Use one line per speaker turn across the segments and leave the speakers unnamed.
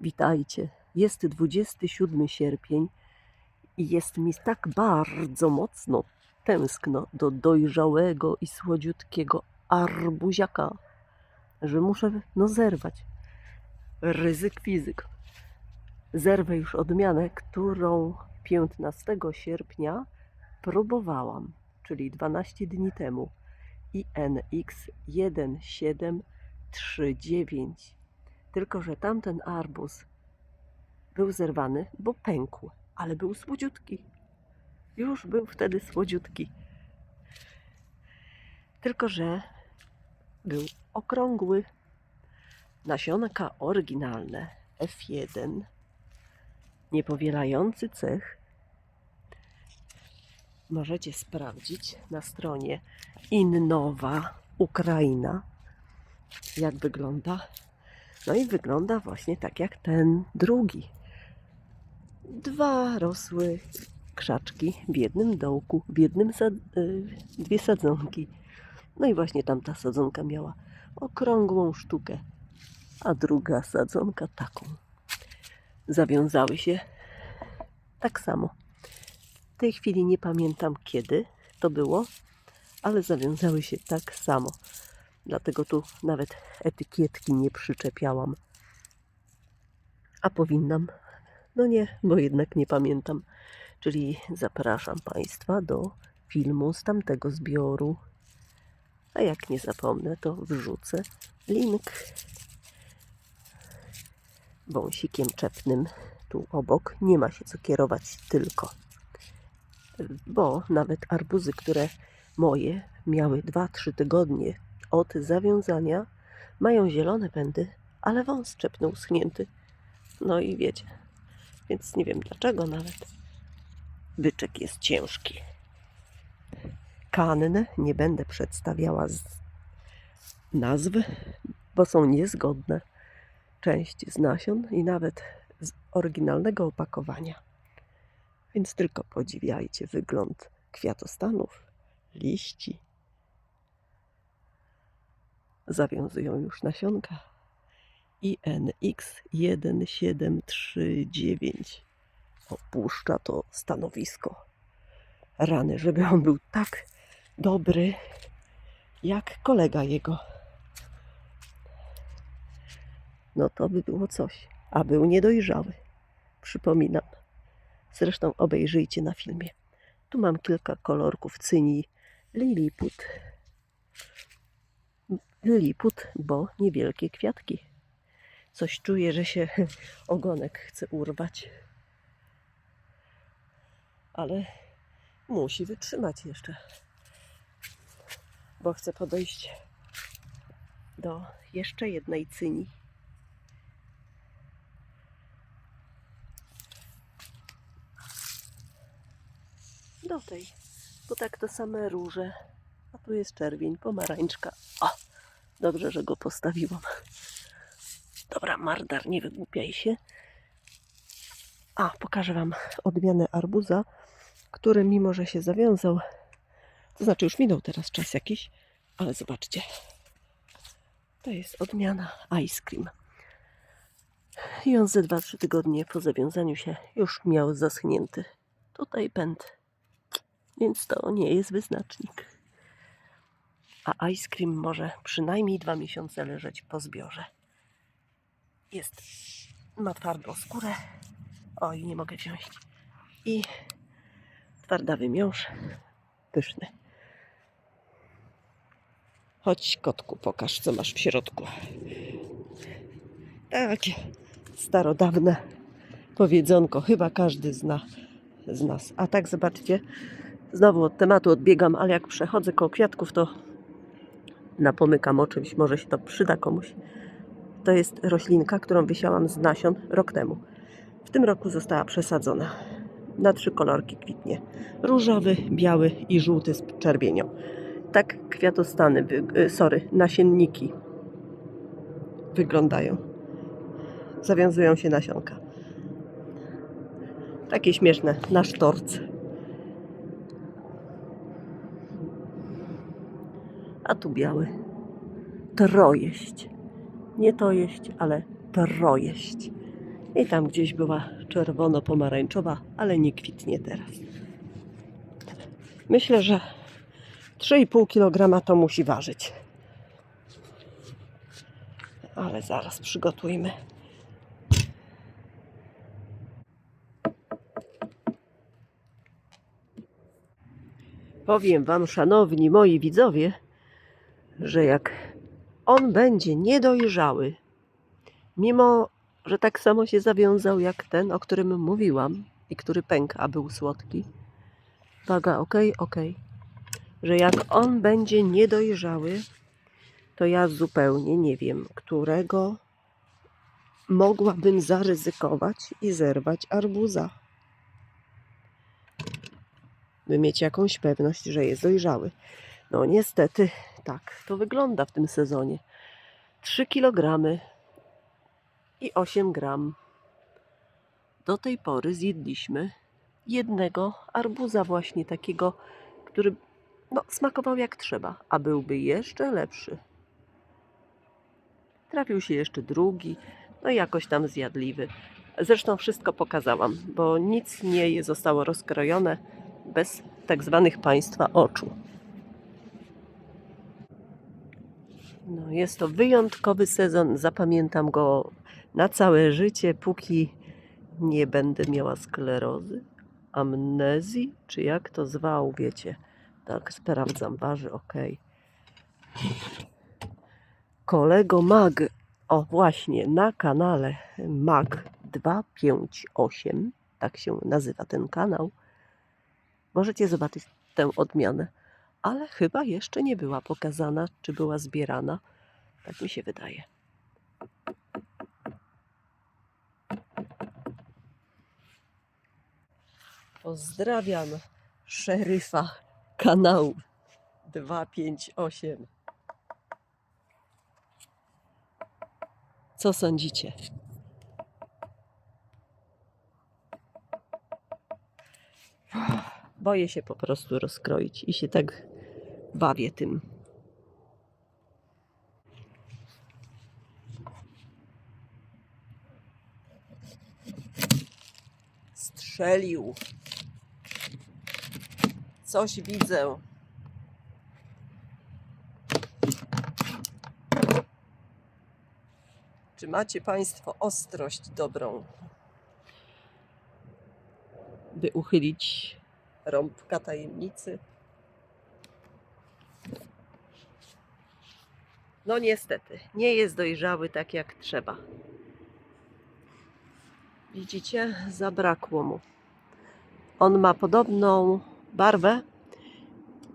Witajcie. Jest 27 sierpień i jest mi tak bardzo mocno tęskno do dojrzałego i słodziutkiego arbuziaka, że muszę no zerwać. Ryzyk fizyk. Zerwę już odmianę, którą 15 sierpnia próbowałam, czyli 12 dni temu. INX 1739. Tylko, że tamten arbuz był zerwany, bo pękł, ale był słodziutki. Już był wtedy słodziutki. Tylko, że był okrągły. Nasionka oryginalne F1, niepowielający cech. Możecie sprawdzić na stronie Innowa Ukraina, jak wygląda. No i wygląda właśnie tak jak ten drugi. Dwa rosły krzaczki w jednym dołku, w jednym sad- y, dwie sadzonki. No i właśnie tamta sadzonka miała okrągłą sztukę, a druga sadzonka taką. Zawiązały się tak samo. W tej chwili nie pamiętam kiedy to było, ale zawiązały się tak samo. Dlatego tu nawet etykietki nie przyczepiałam. A powinnam. No nie, bo jednak nie pamiętam. Czyli zapraszam Państwa do filmu z tamtego zbioru. A jak nie zapomnę, to wrzucę link wąsikiem czepnym tu obok. Nie ma się co kierować tylko. Bo nawet arbuzy, które moje miały 2-3 tygodnie od zawiązania, mają zielone pędy, ale wąs czepnął schnięty. No i wiecie, więc nie wiem dlaczego nawet. Byczek jest ciężki. Kanne nie będę przedstawiała z bo są niezgodne. Część z nasion i nawet z oryginalnego opakowania. Więc tylko podziwiajcie wygląd kwiatostanów, liści. Zawiązują już nasionka. INX 1739 opuszcza to stanowisko. Rany, żeby on był tak dobry jak kolega jego. No to by było coś. A był niedojrzały. Przypominam. Zresztą obejrzyjcie na filmie. Tu mam kilka kolorków cyni Lilliput. Lilliput, bo niewielkie kwiatki. Coś czuję, że się ogonek chce urwać. Ale musi wytrzymać jeszcze. Bo chcę podejść do jeszcze jednej cyni. Do tej. Bo tak to same róże. A tu jest czerwień, pomarańczka. O! Dobrze, że go postawiłam. Dobra, Mardar, nie wygłupiaj się. A, pokażę Wam odmianę arbuza, który mimo, że się zawiązał, to znaczy już minął teraz czas jakiś, ale zobaczcie. To jest odmiana Ice Cream. I on ze 2-3 tygodnie po zawiązaniu się już miał zaschnięty tutaj pęd. Więc to nie jest wyznacznik. A Ice Cream może przynajmniej dwa miesiące leżeć po zbiorze. Jest, ma twardą skórę. Oj, nie mogę wziąć. I twardawy miąższ. Pyszny. Chodź, kotku, pokaż, co masz w środku. Takie starodawne powiedzonko. Chyba każdy zna z nas. A tak, zobaczcie, znowu od tematu odbiegam, ale jak przechodzę koło kwiatków, to napomykam o czymś. Może się to przyda komuś. To jest roślinka, którą wysiałam z nasion rok temu. W tym roku została przesadzona. Na trzy kolorki kwitnie. Różowy, biały i żółty z czerwienią. Tak kwiatostany, y, sorry, nasienniki wyglądają. Zawiązują się nasionka. Takie śmieszne, na sztorc. A tu biały. Trojeść. Nie to jeść, ale trojeść. I tam gdzieś była czerwono-pomarańczowa, ale nie kwitnie teraz. Myślę, że 3,5 kg to musi ważyć. Ale zaraz przygotujmy. Powiem Wam, szanowni moi widzowie, że jak on będzie niedojrzały, mimo że tak samo się zawiązał jak ten, o którym mówiłam i który pękł, a był słodki. Uwaga, ok, ok. Że jak on będzie niedojrzały, to ja zupełnie nie wiem, którego mogłabym zaryzykować i zerwać arbuza. By mieć jakąś pewność, że jest dojrzały. No niestety, tak to wygląda w tym sezonie. 3 kg i 8 gram. Do tej pory zjedliśmy jednego arbuza właśnie takiego, który no, smakował jak trzeba, a byłby jeszcze lepszy. Trafił się jeszcze drugi, no i jakoś tam zjadliwy. Zresztą wszystko pokazałam, bo nic nie zostało rozkrojone bez tak zwanych państwa oczu. No, jest to wyjątkowy sezon, zapamiętam go na całe życie, póki nie będę miała sklerozy, amnezji, czy jak to zwał, wiecie. Tak, sprawdzam, waży, ok. Kolego Mag, o właśnie, na kanale Mag 258, tak się nazywa ten kanał, możecie zobaczyć tę odmianę, ale chyba jeszcze nie była pokazana, czy była zbierana. Tak mi się wydaje. Pozdrawiam szeryfa kanału 258. Co sądzicie? Boję się po prostu rozkroić i się tak bawię tym. Strzelił. Coś widzę. Czy macie Państwo ostrość dobrą, by uchylić rąbka tajemnicy? No niestety, nie jest dojrzały tak jak trzeba. Widzicie, zabrakło mu. On ma podobną barwę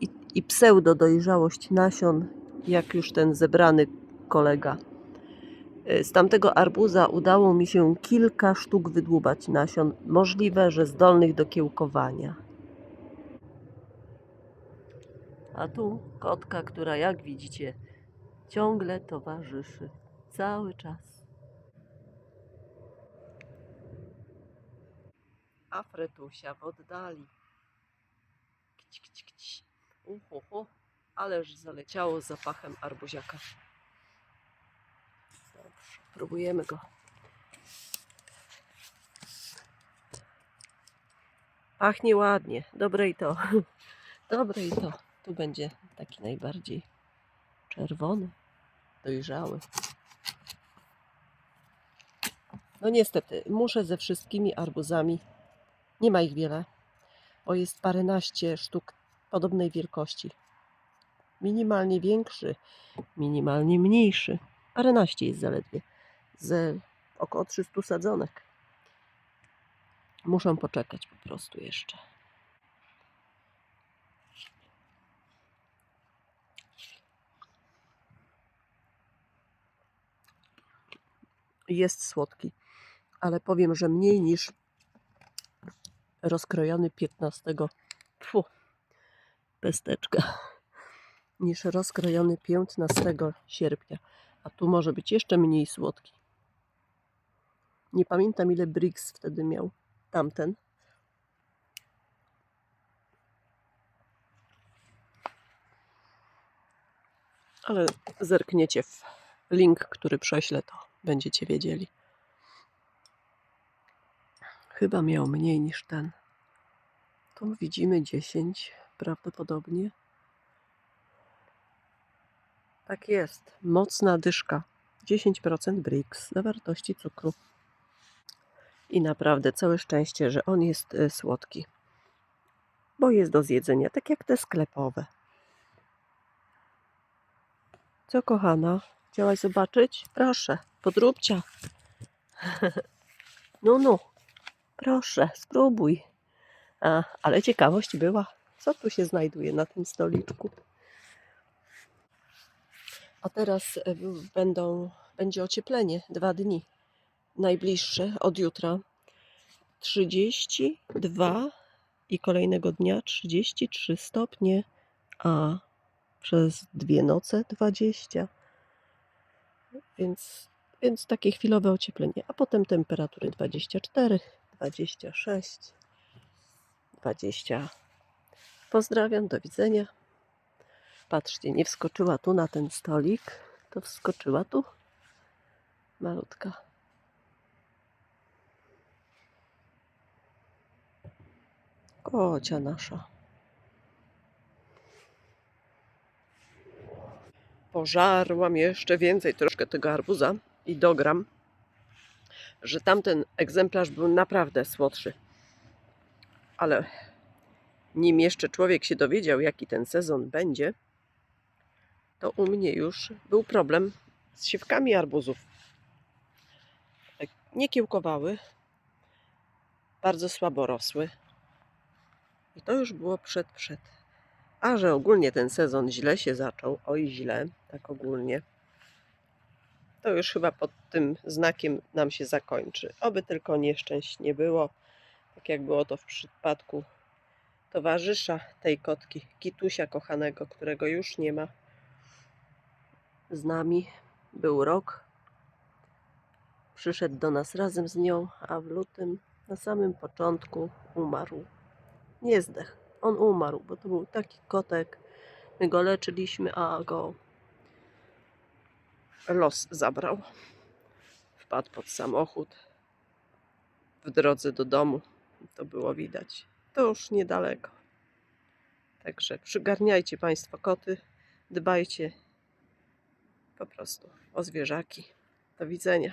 i, i pseudo dojrzałość nasion, jak już ten zebrany kolega. Y, Z tamtego arbuza udało mi się kilka sztuk wydłubać nasion, możliwe, że zdolnych do kiełkowania. A tu kotka, która jak widzicie ciągle towarzyszy cały czas. A Fretusia w oddali. Kć, kć, kć. Uhu, ależ zaleciało zapachem arbuziaka. Dobrze, próbujemy go. Pachnie ładnie. Dobre i to. Dobre i to. Tu będzie taki najbardziej czerwony, dojrzały. No niestety, muszę ze wszystkimi arbuzami. Nie ma ich wiele, bo jest paręnaście sztuk podobnej wielkości. Minimalnie większy, minimalnie mniejszy. Paręnaście jest zaledwie. Z około 300 sadzonek. Muszę poczekać po prostu jeszcze. Jest słodki, ale powiem, że mniej niż rozkrojony 15. Tfu, pesteczka. Niż rozkrojony 15 sierpnia. A tu może być jeszcze mniej słodki. Nie pamiętam ile Brix wtedy miał tamten. Ale zerkniecie w link, który prześlę, to będziecie wiedzieli. Chyba miał mniej niż ten. Tu widzimy 10 prawdopodobnie. Tak jest. Mocna dyszka. 10% BRICS zawartości cukru. I naprawdę całe szczęście, że on jest e, słodki. Bo jest do zjedzenia, tak jak te sklepowe. Co kochana? Chciałaś zobaczyć? Proszę, podróbcia. No, no. Proszę, spróbuj. A, ale ciekawość była, co tu się znajduje na tym stoliczku. A teraz e, będą, będzie ocieplenie dwa dni. Najbliższe od jutra 32 i kolejnego dnia 33 stopnie, a przez dwie noce 20. Więc, więc takie chwilowe ocieplenie, a potem temperatury 24, 26, 20. Pozdrawiam, do widzenia. Patrzcie, nie wskoczyła tu na ten stolik, to wskoczyła tu. Malutka. Kocia nasza. Pożarłam jeszcze więcej troszkę tego arbuza i dogram, że tamten egzemplarz był naprawdę słodszy. Ale nim jeszcze człowiek się dowiedział, jaki ten sezon będzie, to u mnie już był problem z siewkami arbuzów. Nie kiełkowały, bardzo słabo rosły. I to już było przed, przed. A że ogólnie ten sezon źle się zaczął, oj źle, tak ogólnie, to już chyba pod tym znakiem nam się zakończy. Oby tylko nieszczęść nie było, tak jak było to w przypadku towarzysza tej kotki, Kitusia kochanego, którego już nie ma z nami. Był rok. Przyszedł do nas razem z nią, a w lutym na samym początku umarł. Nie zdech. On umarł, bo to był taki kotek. My go leczyliśmy, a go los zabrał. Wpadł pod samochód w drodze do domu. To było widać. To już niedaleko. Także przygarniajcie Państwo koty, dbajcie po prostu o zwierzaki. Do widzenia.